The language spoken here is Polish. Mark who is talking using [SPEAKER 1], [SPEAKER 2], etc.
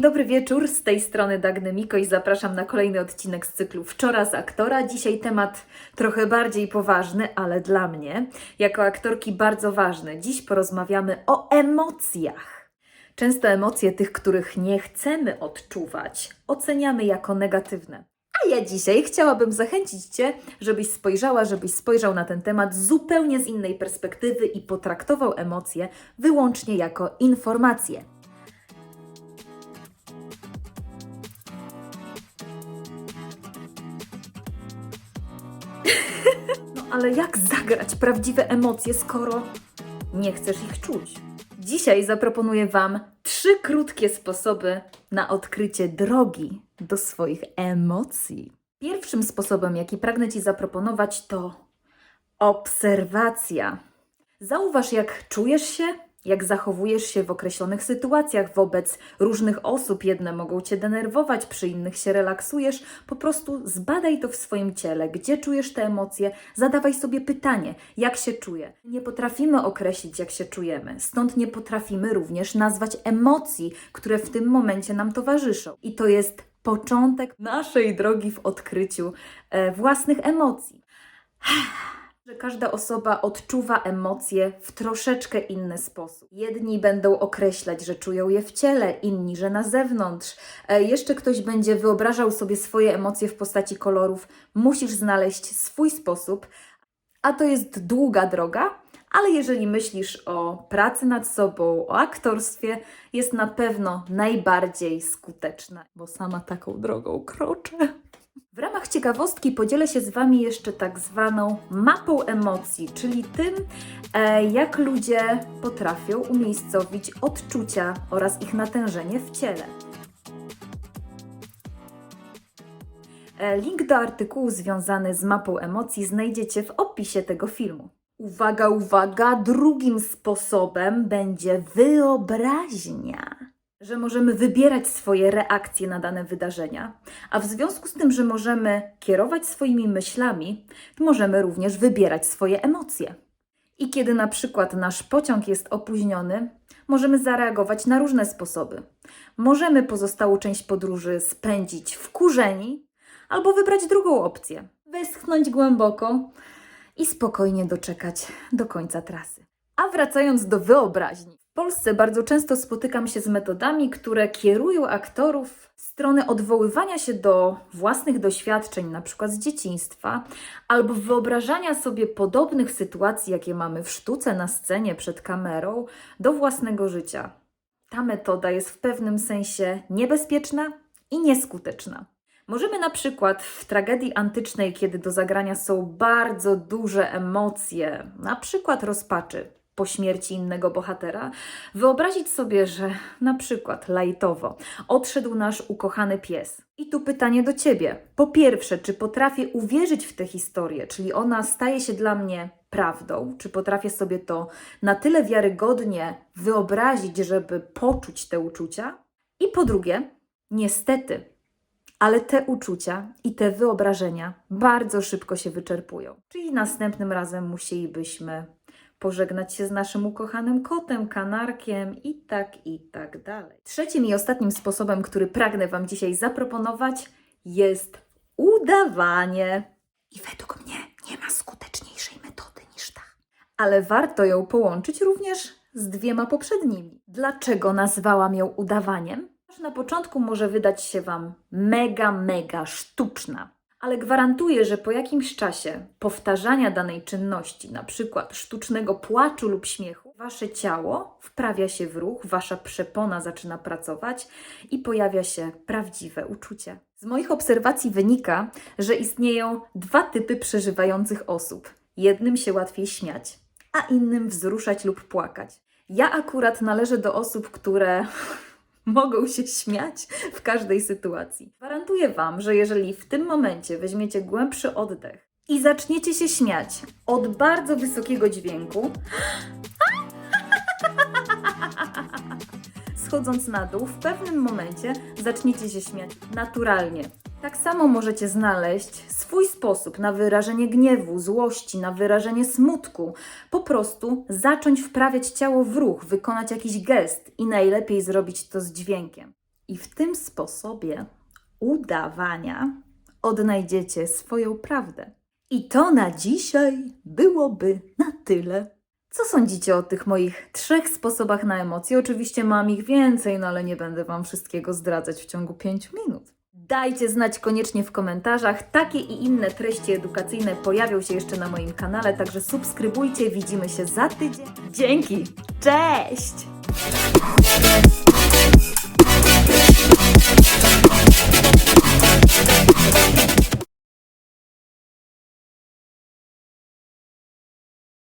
[SPEAKER 1] dobry wieczór, z tej strony Dagny Miko i zapraszam na kolejny odcinek z cyklu Wczora z aktora. Dzisiaj temat trochę bardziej poważny, ale dla mnie, jako aktorki bardzo ważny. Dziś porozmawiamy o emocjach. Często emocje tych, których nie chcemy odczuwać, oceniamy jako negatywne. A ja dzisiaj chciałabym zachęcić Cię, żebyś spojrzała, żebyś spojrzał na ten temat zupełnie z innej perspektywy i potraktował emocje wyłącznie jako informacje. No ale jak zagrać prawdziwe emocje, skoro nie chcesz ich czuć? Dzisiaj zaproponuję Wam trzy krótkie sposoby na odkrycie drogi do swoich emocji. Pierwszym sposobem, jaki pragnę Ci zaproponować, to obserwacja. Zauważ, jak czujesz się, jak zachowujesz się w określonych sytuacjach wobec różnych osób. Jedne mogą cię denerwować, przy innych się relaksujesz. Po prostu zbadaj to w swoim ciele, gdzie czujesz te emocje. Zadawaj sobie pytanie, jak się czuję. Nie potrafimy określić, jak się czujemy, stąd nie potrafimy również nazwać emocji, które w tym momencie nam towarzyszą. I to jest początek naszej drogi w odkryciu e, własnych emocji że każda osoba odczuwa emocje w troszeczkę inny sposób. Jedni będą określać, że czują je w ciele, inni, że na zewnątrz. E, jeszcze ktoś będzie wyobrażał sobie swoje emocje w postaci kolorów. Musisz znaleźć swój sposób, a to jest długa droga. Ale jeżeli myślisz o pracy nad sobą, o aktorstwie, jest na pewno najbardziej skuteczna, bo sama taką drogą kroczę. W ramach ciekawostki podzielę się z Wami jeszcze tak zwaną mapą emocji, czyli tym, e, jak ludzie potrafią umiejscowić odczucia oraz ich natężenie w ciele. E, Link do artykułu związany z mapą emocji znajdziecie w opisie tego filmu. Uwaga, uwaga, drugim sposobem będzie wyobraźnia że możemy wybierać swoje reakcje na dane wydarzenia, a w związku z tym, że możemy kierować swoimi myślami, możemy również wybierać swoje emocje. I kiedy na przykład nasz pociąg jest opóźniony, możemy zareagować na różne sposoby. Możemy pozostałą część podróży spędzić wkurzeni, albo wybrać drugą opcję westchnąć głęboko i spokojnie doczekać do końca trasy. A wracając do wyobraźni. W Polsce bardzo często spotykam się z metodami, które kierują aktorów w stronę odwoływania się do własnych doświadczeń, na przykład z dzieciństwa, albo wyobrażania sobie podobnych sytuacji, jakie mamy w sztuce, na scenie, przed kamerą, do własnego życia. Ta metoda jest w pewnym sensie niebezpieczna i nieskuteczna. Możemy na przykład w tragedii antycznej, kiedy do zagrania są bardzo duże emocje, na przykład rozpaczy, po śmierci innego bohatera, wyobrazić sobie, że na przykład lajtowo odszedł nasz ukochany pies. I tu pytanie do ciebie. Po pierwsze, czy potrafię uwierzyć w tę historię, czyli ona staje się dla mnie prawdą, czy potrafię sobie to na tyle wiarygodnie wyobrazić, żeby poczuć te uczucia? I po drugie, niestety, ale te uczucia i te wyobrażenia bardzo szybko się wyczerpują. Czyli następnym razem musielibyśmy pożegnać się z naszym ukochanym kotem, kanarkiem i tak, i tak dalej. Trzecim i ostatnim sposobem, który pragnę Wam dzisiaj zaproponować, jest udawanie. I według mnie nie ma skuteczniejszej metody niż ta. Ale warto ją połączyć również z dwiema poprzednimi. Dlaczego nazwałam ją udawaniem? Na początku może wydać się Wam mega, mega sztuczna ale gwarantuję, że po jakimś czasie powtarzania danej czynności, na przykład sztucznego płaczu lub śmiechu, wasze ciało wprawia się w ruch, wasza przepona zaczyna pracować i pojawia się prawdziwe uczucie. Z moich obserwacji wynika, że istnieją dwa typy przeżywających osób. Jednym się łatwiej śmiać, a innym wzruszać lub płakać. Ja akurat należę do osób, które mogą się śmiać w każdej sytuacji. Gwarantuję Wam, że jeżeli w tym momencie weźmiecie głębszy oddech i zaczniecie się śmiać od bardzo wysokiego dźwięku, schodząc na dół, w pewnym momencie zaczniecie się śmiać naturalnie. Tak samo możecie znaleźć swój sposób na wyrażenie gniewu, złości, na wyrażenie smutku. Po prostu zacząć wprawiać ciało w ruch, wykonać jakiś gest i najlepiej zrobić to z dźwiękiem. I w tym sposobie udawania odnajdziecie swoją prawdę. I to na dzisiaj byłoby na tyle. Co sądzicie o tych moich trzech sposobach na emocje? Oczywiście mam ich więcej, no ale nie będę Wam wszystkiego zdradzać w ciągu 5 minut. Dajcie znać koniecznie w komentarzach. Takie i inne treści edukacyjne pojawią się jeszcze na moim kanale, także subskrybujcie. Widzimy się za tydzień. Dzięki! Cześć!